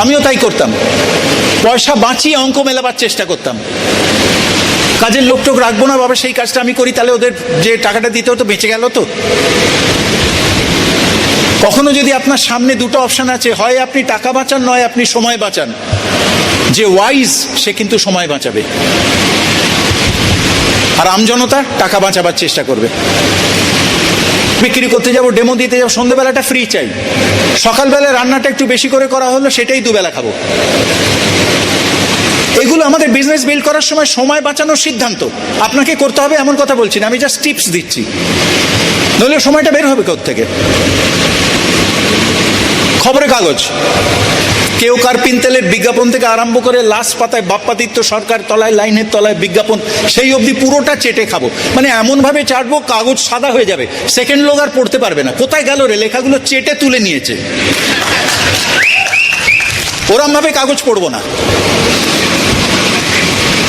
আমিও তাই করতাম। পয়সা বাঁচিয়ে অঙ্ক মেলাবার চেষ্টা করতাম। কাজের লোক টোক রাখব না, বাবা, সেই কাজটা আমি করি, তাহলে ওদের যে টাকাটা দিতে হতো, বেঁচে গেল তো। কখনো যদি আপনার সামনে দুটো অপশান আছে, হয় আপনি টাকা বাঁচান, নয় আপনি সময় বাঁচান। যে ওয়াইজ সে কিন্তু সময় বাঁচাবে। আর আমজনতা টাকা বাঁচাবার চেষ্টা করবে। বিক্রি করতে যাব ডেমো দিতে যাব সন্ধ্যেবেলাটা ফ্রি চাই। সকালবেলা রান্নাটা একটু বেশি করে করা হলো, সেটাই দুবেলা খাব। এগুলো আমাদের বিজনেস বিল্ড করার সময় সময় বাঁচানোর সিদ্ধান্ত। আপনাকে করতে হবে এমন কথা বলছি না, আমি জাস্ট টিপস দিচ্ছি। নইলে সময়টা বের হবে থেকে খবরের কাগজ। কেউ কার পিনতেলের বিজ্ঞাপন থেকে আরম্ভ করে লাশ পাতায় বাপ্পাদিত্য সরকার তলায়, লাইনের তলায় বিজ্ঞাপন, সেই অবধি পুরোটা চেটে খাব। মানে এমনভাবে চাটবো, কাগজ সাদা হয়ে যাবে। সেকেন্ড লোক আর পড়তে পারবে না। কোথায় গেল রে? লেখাগুলো চেটে তুলে নিয়েছে। ওরমভাবে কাগজ পড়ব না।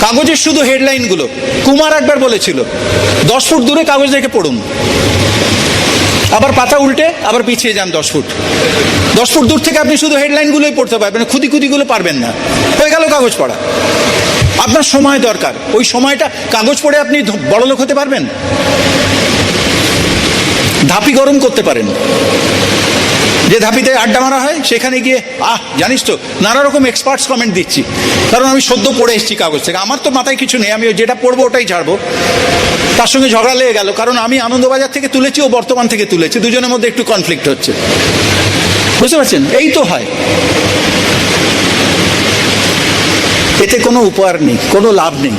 কাগজের শুধু হেডলাইনগুলো কুমার একবার বলেছিল, দশ ফুট দূরে কাগজ রেখে পড়ুন। আবার পাতা উল্টে, আবার পিছিয়ে যান দশ ফুট। দশ ফুট দূর থেকে আপনি শুধু হেডলাইনগুলোই পড়তে পারবেন খুদি খুদিগুলো পারবেন না। হয়ে গেল কাগজ পড়া। আপনার সময় দরকার। ওই সময়টা কাগজ পড়ে আপনি বড় লোক হতে পারবেন? ধাপি গরম করতে পারেন। যে ধাপিতে আড্ডা মারা হয়, সেখানে গিয়ে, আহ, জানিস তো, নানা রকম এক্সপার্টস কমেন্ট দিচ্ছি। কারণ আমি সদ্য পড়ে এসেছি কাগজ থেকে। আমার তো মাথায় কিছু নেই, আমি যেটা পড়ব ওটাই ছাড়বো। তার সঙ্গে ঝগড়া লেগে গেল, কারণ আমি আনন্দবাজার থেকে তুলেছি, ও বর্তমান থেকে তুলেছি। দুজনের মধ্যে একটু কনফ্লিক্ট হচ্ছে। বুঝতে পারছেন? এই তো হয়। এতে কোনো উপহার নেই, কোনো লাভ নেই।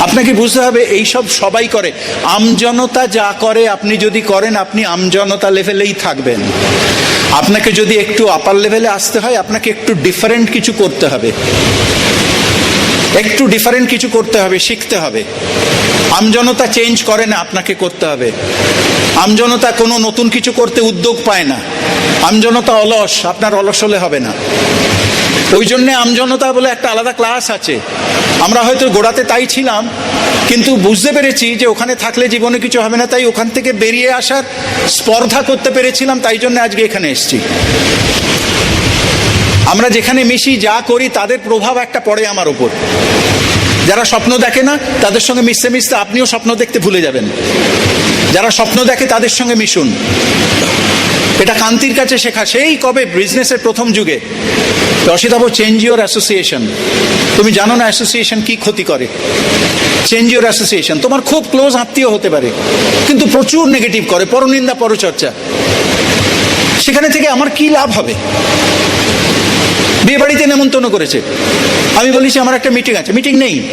আপনাকে বুঝতে হবে এইসব সবাই করে। আমজনতা যা করে, আপনি যদি করেন, আপনি আমজনতা লেভেলেই থাকবেন। আপনাকে যদি একটু আপার লেভেলে আসতে হয়, আপনাকে একটু ডিফারেন্ট কিছু করতে হবে। একটু ডিফারেন্ট কিছু করতে হবে, শিখতে হবে। আমজনতা চেঞ্জ করে না, আপনাকে করতে হবে। আমজনতা কোনো নতুন কিছু করতে উদ্যোগ পায় না। আমজনতা অলস, আপনার অলস হলে হবে না। ওই জন্যে আমজনতা বলে একটা আলাদা ক্লাস আছে। আমরা হয়তো গোড়াতে তাই ছিলাম, কিন্তু বুঝতে পেরেছি যে ওখানে থাকলে জীবনে কিছু হবে না, তাই ওখান থেকে বেরিয়ে আসার স্পর্ধা করতে পেরেছিলাম, তাই জন্য আজকে এখানে এসছি। আমরা যেখানে মিশি, যা করি, তাদের প্রভাব একটা পড়ে আমার ওপর যারা স্বপ্ন দেখে না, তাদের সঙ্গে মিশতে মিশতে আপনিও স্বপ্ন দেখতে ভুলে যাবেন। যারা স্বপ্ন দেখে, তাদের সঙ্গে মিশুন। এটা কান্তির কাছে শেখা। সেই কবে বিজনেসের প্রথম যুগে রশিদাবু চেঞ্জ ইউর অ্যাসোসিয়েশন। তুমি জানো না অ্যাসোসিয়েশন কি ক্ষতি করে? Change your association. তোমার খুব ক্লোজ আত্মীয় হতে পারে, কিন্তু প্রচুর নেগেটিভ করে। পরনিন্দা, পরচর্চা। সেখানে থেকে আমার কি লাভ হবে? বিয়ে বাড়িতে নেমন্তন্ন করেছে। আমি বলেছি, আমার একটা মিটিং আছে। মিটিং নেই।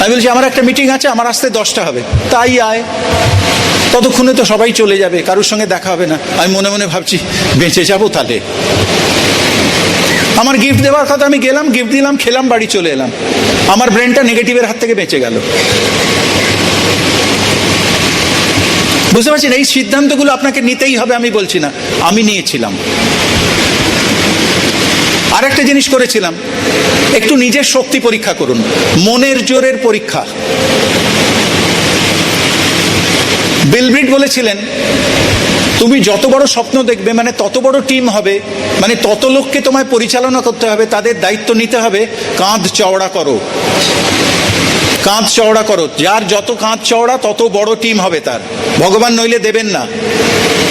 আমি বলছি, আমার একটা মিটিং আছে, আমার আসতে দশটা হবে। তাই আয়। ততক্ষণে তো সবাই চলে যাবে, কারোর সঙ্গে দেখা হবে না। আমি মনে মনে ভাবছি, বেঁচে যাব তাহলে? আমার গিফট দেওয়ার কথা আমি গেলাম গিফট দিলাম, খেলাম, বাড়ি চলে এলাম। আমার ব্রেনটা নেগেটিভের হাত থেকে বেঁচে গেল। বুঝতে পারছেন? এই সিদ্ধান্তগুলো আপনাকে নিতেই হবে, আমি বলছি না। আমি নিয়েছিলাম। আর একটা জিনিস করেছিলাম। একটু নিজের শক্তি পরীক্ষা করুন। মনের জোরের পরীক্ষা। বিলব্রিড বলেছিলেন, তুমি যত বড় স্বপ্ন দেখবে মানে তত বড় টিম হবে মানে তত লোককে তোমায় পরিচালনা করতে হবে, তাদের দায়িত্ব নিতে হবে, কাঁধ চওড়া করো। কাঁধ চওড়া করো। যার যত কাঁধ চওড়া, তত বড় টিম হবে তার। ভগবান নইলে দেবেন না।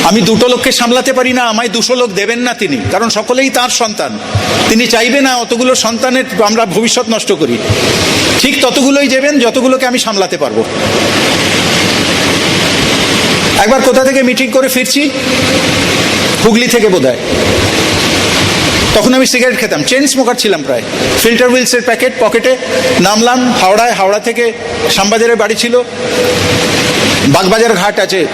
আমি দুটো লোককে সামলাতে পারি না, আমায় দুশো লোক দেবেন না তিনি, কারণ সকলেই তার সন্তান। তিনি চাইবে না অতগুলো সন্তানের আমরা ভবিষ্যৎ নষ্ট করি। ঠিক ততগুলোই দেবেন, যতগুলোকে আমি সামলাতে পারব। একবার কোথা থেকে মিটিং করে ফিরছি? হুগলি থেকে বোধ তখন আমি সিগারেট খেতাম। চেন স্মোকার ছিলাম প্রায়। ফিল্টার হুইলসের প্যাকেট পকেটে নামলাম। হাওড়ায়, হাওড়া থেকে শ্যামবাজারের বাড়ি ছিল। বাগবাজার ঘাট আছে।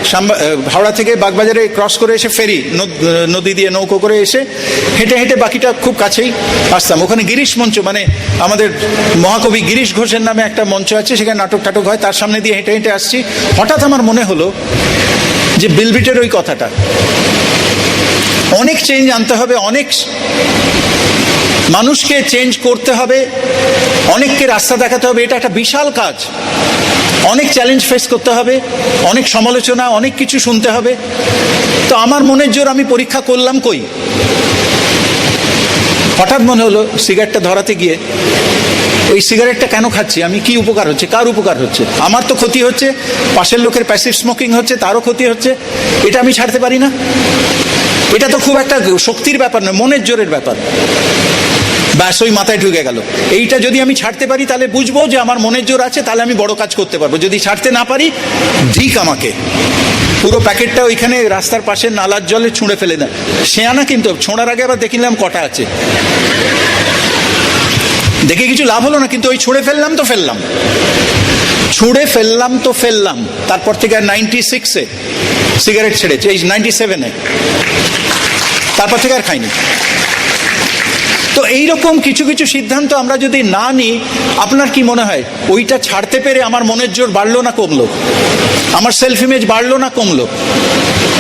হাওড়া থেকে বাগবাজারে ক্রস করে এসে ফেরি। নদ- নদী দিয়ে নৌকো করে এসে হেঁটে হেঁটে বাকিটা খুব কাছেই আসতাম। ওখানে গিরিশ মঞ্চ মানে আমাদের মহাকবি গিরিশ ঘোষের নামে একটা মঞ্চ আছে, সেখানে নাটক টাটক হয়। তার সামনে দিয়ে হেঁটে হেঁটে আসছি। হঠাৎ আমার মনে হলো যে বিলবিটের ওই কথাটা। অনেক চেঞ্জ আনতে হবে, অনেক মানুষকে চেঞ্জ করতে হবে, অনেককে রাস্তা দেখাতে হবে, এটা একটা বিশাল কাজ। অনেক চ্যালেঞ্জ ফেস করতে হবে, অনেক সমালোচনা, অনেক কিছু শুনতে হবে। তো আমার মনের জোর আমি পরীক্ষা করলাম কই? হঠাৎ মনে হলো সিগারেটটা ধরাতে গিয়ে, এই সিগারেটটা কেন খাচ্ছি? আমি কি উপকার হচ্ছে? কার উপকার হচ্ছে? আমার তো ক্ষতি হচ্ছে, পাশের লোকের প্যাসিভ স্মোকিং হচ্ছে, তারও ক্ষতি হচ্ছে, এটা আমি ছাড়তে পারি না? এটা তো খুব একটা শক্তির ব্যাপার নয়, মনের জোরের ব্যাপার। ব্যাস, ওই মাথায় ঢুকে গেল। এইটা যদি আমি ছাড়তে পারি, তাহলে বুঝব যে আমার মনের জোর আছে, তাহলে আমি বড় কাজ করতে পারব। যদি ছাড়তে না পারি ঠিক আমাকে। পুরো প্যাকেটটা ওইখানে রাস্তার পাশে নালার জলে ছুঁড়ে ফেলে দেয়। আনা কিন্তু, ছোঁড়ার আগে আবার দেখিলাম কটা আছে। দেখে কিছু লাভ হলো না, কিন্তু ওই ছুঁড়ে ফেললাম তো ফেললাম। ছুঁড়ে ফেললাম তো ফেললাম। তারপর থেকে নাইনটি সিক্সে সিগারেট ছেড়েছে, এই নাইনটি সেভেনে তারপর থেকে আর খাইনি। তো এইরকম কিছু কিছু সিদ্ধান্ত আমরা যদি না নিই, আপনার কি মনে হয়, ওইটা ছাড়তে পেরে আমার মনের জোর বাড়লো না কমলো? আমার সেলফ ইমেজ বাড়লো না কমলো?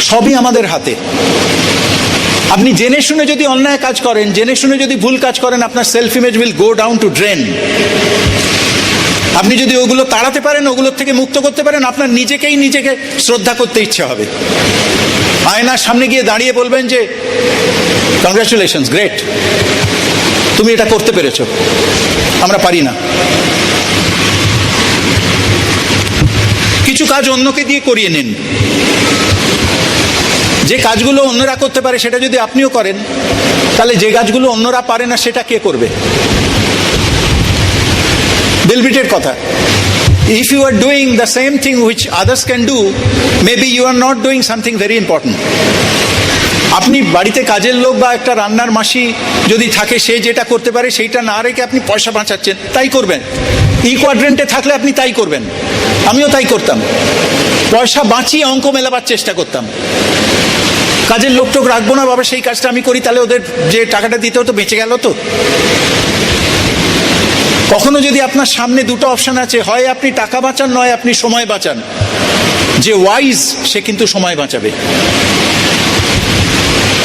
সবই আমাদের হাতে। আপনি জেনে শুনে যদি অন্যায় কাজ করেন, জেনে শুনে যদি ভুল কাজ করেন, আপনার self image will go down to drain আপনি যদি ওগুলো তাড়াতে পারেন ওগুলোর থেকে মুক্ত করতে পারেন, আপনার নিজেকেই নিজেকে শ্রদ্ধা করতে ইচ্ছে হবে। আয়নার সামনে গিয়ে দাঁড়িয়ে বলবেন যে কংগ্রাচুলেশনস গ্রেট তুমি এটা করতে পেরেছ। আমরা পারি না। কিছু কাজ অন্যকে দিয়ে করিয়ে নিন। যে কাজগুলো অন্যরা করতে পারে, সেটা যদি আপনিও করেন, তাহলে যে কাজগুলো অন্যরা পারে না, সেটা কে করবে? বিলবিটের কথা if you are doing the same thing which others can do maybe you are not doing something very important আপনি বাড়িতে কাজের লোক বা একটা রান্নার মাসি যদি থাকে, সে যেটা করতে পারে সেইটা না রেখে আপনি পয়সা বাঁচাচ্ছেন, তাই করবেন। ই কোয়াড্রেন্টে থাকলে আপনি তাই করবেন। আমিও তাই করতাম। পয়সা বাঁচিয়ে অঙ্ক মেলাবার চেষ্টা করতাম। কাজের লোক টোক রাখব না, বাবা, সেই কাজটা আমি করি, তাহলে ওদের যে টাকাটা দিতে হতো, বেঁচে গেল তো। কখনো যদি আপনার সামনে দুটো অপশন আছে, হয় আপনি টাকা বাঁচান, নয় আপনি সময় বাঁচান। যে ওয়াইজ সে কিন্তু সময় বাঁচাবে।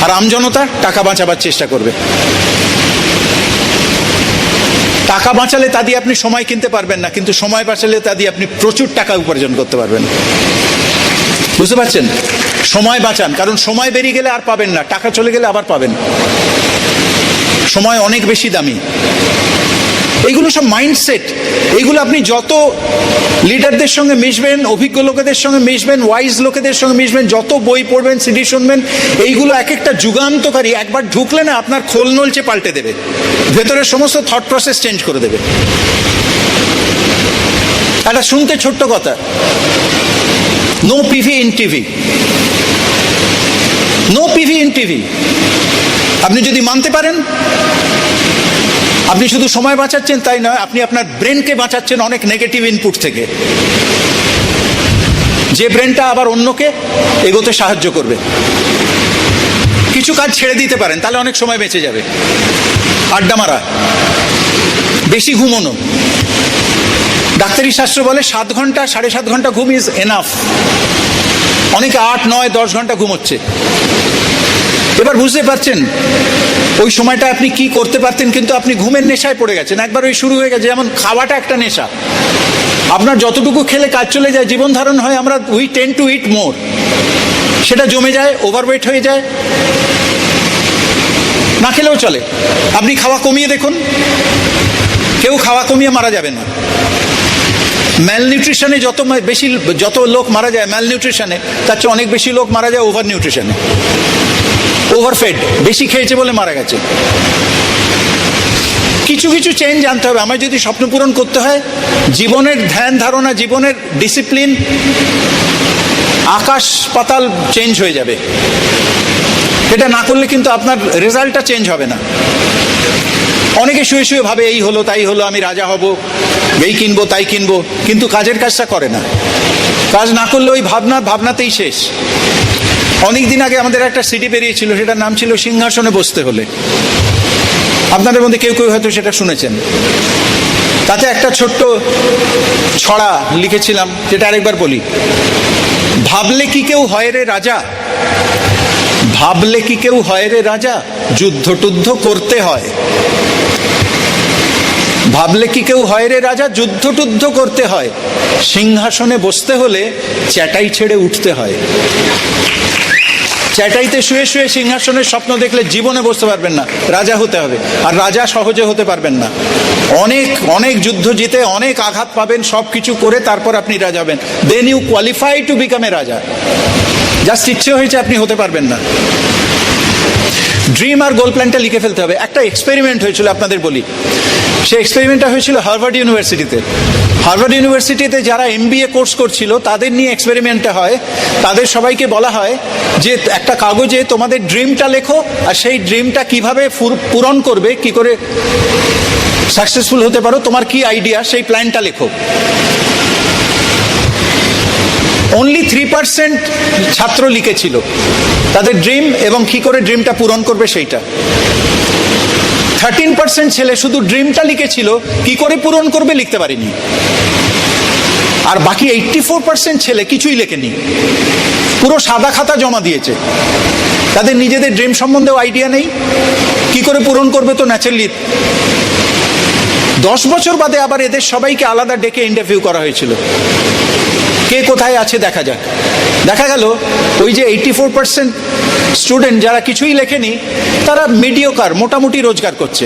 আর আমজনতা টাকা বাঁচাবার চেষ্টা করবে। টাকা বাঁচালে তা দিয়ে আপনি সময় কিনতে পারবেন না, কিন্তু সময় বাঁচালে তা দিয়ে আপনি প্রচুর টাকা উপার্জন করতে পারবেন। বুঝতে পারছেন? সময় বাঁচান, কারণ সময় বেরিয়ে গেলে আর পাবেন না, টাকা চলে গেলে আবার পাবেন। সময় অনেক বেশি দামি। এইগুলো সব মাইন্ডসেট এইগুলো আপনি যত লিডারদের সঙ্গে মিশবেন, অভিজ্ঞ লোকেদের সঙ্গে মিশবেন ওয়াইজ লোকেদের সঙ্গে মিশবেন, যত বই পড়বেন সিডি শুনবেন, এইগুলো এক একটা যুগান্তকারী একবার ঢুকলে না আপনার খোল নলচে পাল্টে দেবে। ভেতরের সমস্ত থট প্রসেস চেঞ্জ করে দেবে। একটা শুনতে ছোট্ট কথা। No PV in TV no PV in TV আপনি যদি মানতে পারেন আপনি শুধু সময় বাঁচাচ্ছেন তাই নয়, আপনি আপনার ব্রেনকে বাঁচাচ্ছেন অনেক নেগেটিভ ইনপুট থেকে। যে ব্রেনটা আবার অন্যকে এগোতে সাহায্য করবে। কিছু কাজ ছেড়ে দিতে পারেন, তাহলে অনেক সময় বেঁচে যাবে। আড্ডা মারা। বেশি ঘুমোনো। ডাক্তারি শাস্ত্র বলে সাত ঘণ্টা, সাড়ে সাত ঘণ্টা ঘুম ইজ এনাফ অনেকে আট, নয়, দশ ঘণ্টা ঘুমোচ্ছে। এবার বুঝতে পারছেন, ওই সময়টা আপনি কি করতে পারতেন কিন্তু আপনি ঘুমের নেশায় পড়ে গেছেন। একবার ওই শুরু হয়ে গেছে, যেমন খাওয়াটা একটা নেশা। আপনার যতটুকু খেলে কাজ চলে যায়, জীবন ধারণ হয় আমরা we tend to eat more সেটা জমে যায় ওভারওয়েট হয়ে যায়। না খেলেও চলে। আপনি খাওয়া কমিয়ে দেখুন। কেউ খাওয়া কমিয়ে মারা যাবে না। ম্যালনিউট্রিশনে যত বেশি, যত লোক মারা যায় ম্যালনিউট্রিশনে তার চেয়ে অনেক বেশি লোক মারা যায় ওভার নিউট্রিশনে ওভারফেড বেশি খেয়েছে বলে মারা গেছে। কিছু কিছু চেঞ্জ আনতে হবে। আমার যদি স্বপ্ন পূরণ করতে হয়, জীবনের ধ্যান ধারণা, জীবনের ডিসিপ্লিন আকাশ পাতাল চেঞ্জ হয়ে যাবে। এটা না করলে কিন্তু আপনার রেজাল্টটা চেঞ্জ হবে না। অনেকে শুয়ে শুয়ে ভাবে, এই হলো, তাই হলো, আমি রাজা হব, এই কিনবো, তাই কিনবো। কিন্তু কাজের কাজটা করে না। কাজ না করলে ওই ভাবনা, ভাবনাতেই শেষ। অনেক দিন আগে আমাদের একটা সিডি বেরিয়েছিল সেটার নাম ছিল সিংহাসনে বসতে হলে। আপনাদের মধ্যে কেউ কেউ হয়তো সেটা শুনেছেন। তাতে একটা ছোট্ট ছড়া লিখেছিলাম, যেটা আরেকবার বলি। ভাবলে কি কেউ হয় রে রাজা? ভাবলে কি কেউ হয় রে রাজা? যুদ্ধ টুদ্ধ করতে হয়। ভাবলে কি কেউ হয় রে রাজা? যুদ্ধ টুদ্ধ করতে হয়। সিংহাসনে বসতে হলে চ্যাটাই ছেড়ে উঠতে হয়। চ্যাটাইতে শুয়ে শুয়ে সিংহাসনের স্বপ্ন দেখলে জীবনে বসতে পারবেন না। রাজা হতে হবে। আর রাজা সহজে হতে পারবেন না। অনেক অনেক যুদ্ধ জিতে অনেক আঘাত পাবেন সব কিছু করে তারপর আপনি রাজা হবেন। Then you qualify to become a raja. Just ইচ্ছে হয়েছে আপনি হতে পারবেন না। ড্রিম আর গোল প্ল্যানটা লিখে ফেলতে হবে। একটা এক্সপেরিমেন্ট হয়েছিল আপনাদের বলি। সেই এক্সপেরিমেন্টটা হয়েছিল হার্ভার্ড ইউনিভার্সিটিতে হার্ভার্ড ইউনিভার্সিটিতে যারা এমবিএ কোর্স করছিল, তাদের নিয়ে এক্সপেরিমেন্টটা হয়। তাদের সবাইকে বলা হয় যে, একটা কাগজে তোমাদের ড্রিমটা লেখো, আর সেই ড্রিমটা কীভাবে পূরণ করবে, কি করে সাকসেসফুল হতে পারো, তোমার কি আইডিয়া সেই প্ল্যানটা লেখো। অনলি থ্রি পার্সেন্ট ছাত্র লিখেছিল। তাদের ড্রিম এবং কি করে ড্রিমটা পূরণ করবে সেইটা। থার্টিন পার্সেন্ট ছেলে শুধু ড্রিমটা লিখেছিল, কি করে পূরণ করবে লিখতে পারেনি। আর বাকি এইটটি ফোর পার্সেন্ট ছেলে কিছুই লেখেনি। পুরো সাদা খাতা জমা দিয়েছে। তাদের নিজেদের ড্রিম সম্বন্ধেও আইডিয়া নেই। কি করে পূরণ করবে তো ন্যাচারালি দশ বছর বাদে আবার এদের সবাইকে আলাদা ডেকে ইন্টারভিউ করা হয়েছিল। কে কোথায় আছে দেখা যাক। দেখা গেল, ওই যে এইটি ফোর পার্সেন্ট স্টুডেন্ট যারা কিছুই লেখেনি, তারা মিডিওকার মোটামুটি রোজগার করছে।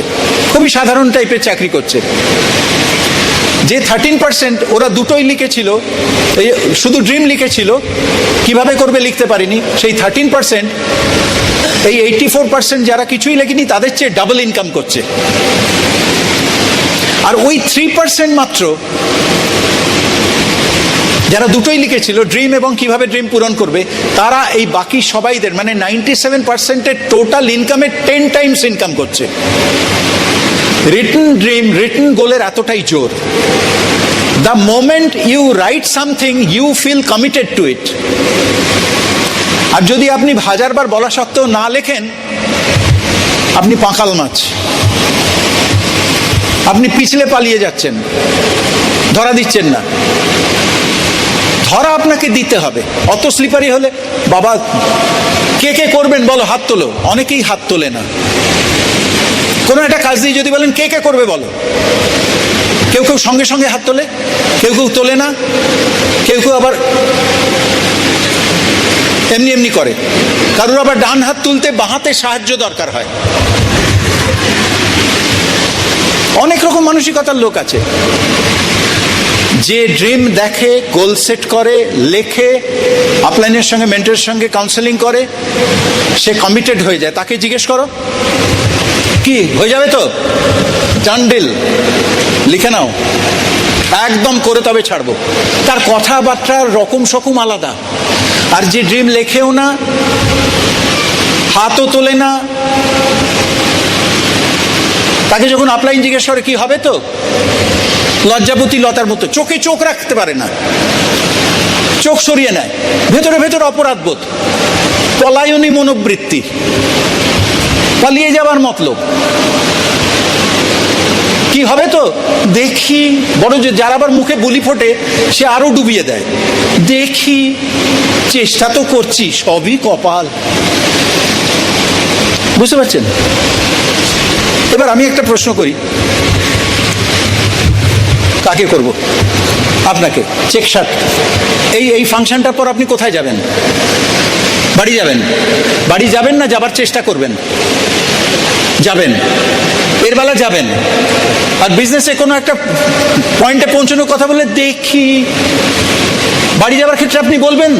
খুবই সাধারণ টাইপের চাকরি করছে। যে থার্টিন পার্সেন্ট ওরা দুটোই লিখেছিল, এই শুধু ড্রিম লিখেছিল, কীভাবে করবে লিখতে পারিনি, সেই থার্টিন পার্সেন্ট এই এইটি ফোর পার্সেন্ট যারা কিছুই লেখেনি, তাদের চেয়ে ডাবল ইনকাম করছে। আর ওই থ্রি পার্সেন্ট মাত্র যারা দুটোই লিখেছিল ড্রিম এবং কীভাবে ড্রিম পূরণ করবে, তারা এই বাকি সবাইদের মানে নাইনটি সেভেন পার্সেন্টের টোটাল ইনকামের টেন টাইমস ইনকাম করছে। রিটন ড্রিম রিটন গোলের এতটাই জোর। The moment you write something you feel committed to it আর যদি আপনি হাজারবার বলা সত্ত্বেও না লেখেন, আপনি পাঁকাল মাছ। আপনি পিছলে পালিয়ে যাচ্ছেন। ধরা দিচ্ছেন না। ধরা আপনাকে দিতে হবে। অত স্লিপারি হলে বাবা, কে কে করবেন বলো, হাত তোলো। অনেকেই হাত তোলে না। কোনো একটা কাজ দিয়ে যদি বলেন, কে কে করবে বলো। কেউ কেউ সঙ্গে সঙ্গে হাত তোলে, কেউ কেউ তোলে না, কেউ কেউ আবার এমনি এমনি করে। কারোর আবার ডান হাত তুলতে বাঁহাতে সাহায্য দরকার হয়। অনেক রকম মানসিকতার লোক আছে। যে ড্রিম দেখে গোল সেট করে, লেখে আপলাইনের সঙ্গে মেন্টের সঙ্গে কাউন্সেলিং করে, সে কমিটেড হয়ে যায়। তাকে জিজ্ঞেস করো, কি, হয়ে যাবে তো? ডান্ডিল লিখে নাও। একদম করে তবে ছাড়বো। তার কথাবার্তার রকম সকম আলাদা। আর যে ড্রিম লেখেও না, হাতও তোলে না, তাকে যখন আপলাইন জিজ্ঞেস করে, কি হবে তো? লজ্জাবতী লতার মতো। চোখে চোখ রাখতে পারে না। চোখ সরিয়ে নেয়। ভেতরে ভেতরে অপরাধ বোধ। পলায়নী মনোবৃত্তি। পালিয়ে যাবার মতলব। কি হবে তো? দেখি। বড় যে যার আবার মুখে বুলি ফোটে, সে আরও ডুবিয়ে দেয়। দেখি। চেষ্টা তো করছি, সবই কপাল। বুঝতে পারছেন? এবার আমি একটা প্রশ্ন করি। কাকে করব? আপনাকে। চেক শার্ট এই এই ফাংশনটার পর আপনি কোথায় যাবেন? বাড়ি যাবেন? বাড়ি যাবেন না যাবার চেষ্টা করবেন? যাবেন। এর বেলা যাবেন। আর বিজনেসে কোনো একটা পয়েন্টে পৌঁছানোর কথা বলে দেখি। বাড়ি যাওয়ার ক্ষেত্রে আপনি বলবেন,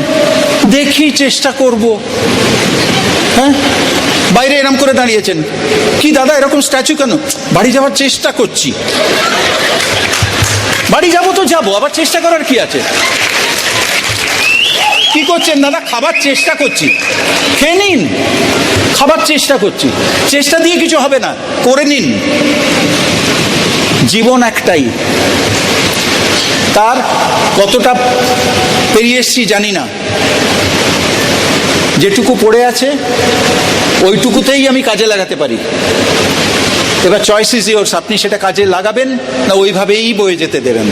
দেখি চেষ্টা করব। হ্যাঁ? বাইরে এরম করে দাঁড়িয়েছেন। কি দাদা, এরকম স্ট্যাচু কেন? বাড়ি যাওয়ার চেষ্টা করছি। বাড়ি যাব তো যাব, আবার চেষ্টা করার কি আছে? কি করছেন দাদা? খাবার চেষ্টা করছি। খেয়ে নিন। খাবার চেষ্টা করছি। চেষ্টা দিয়ে কিছু হবে না, করে নিন। জীবন একটাই। তার কতটা পেরিয়ে এসছি জানি না। যেটুকু পড়ে আছে, ওইটুকুতেই আমি কাজে লাগাতে পারি। এবার চয়েস ইজ ইয়োর্স আপনি সেটা কাজে লাগাবেন না ওইভাবেই বয়ে যেতে দেবেন?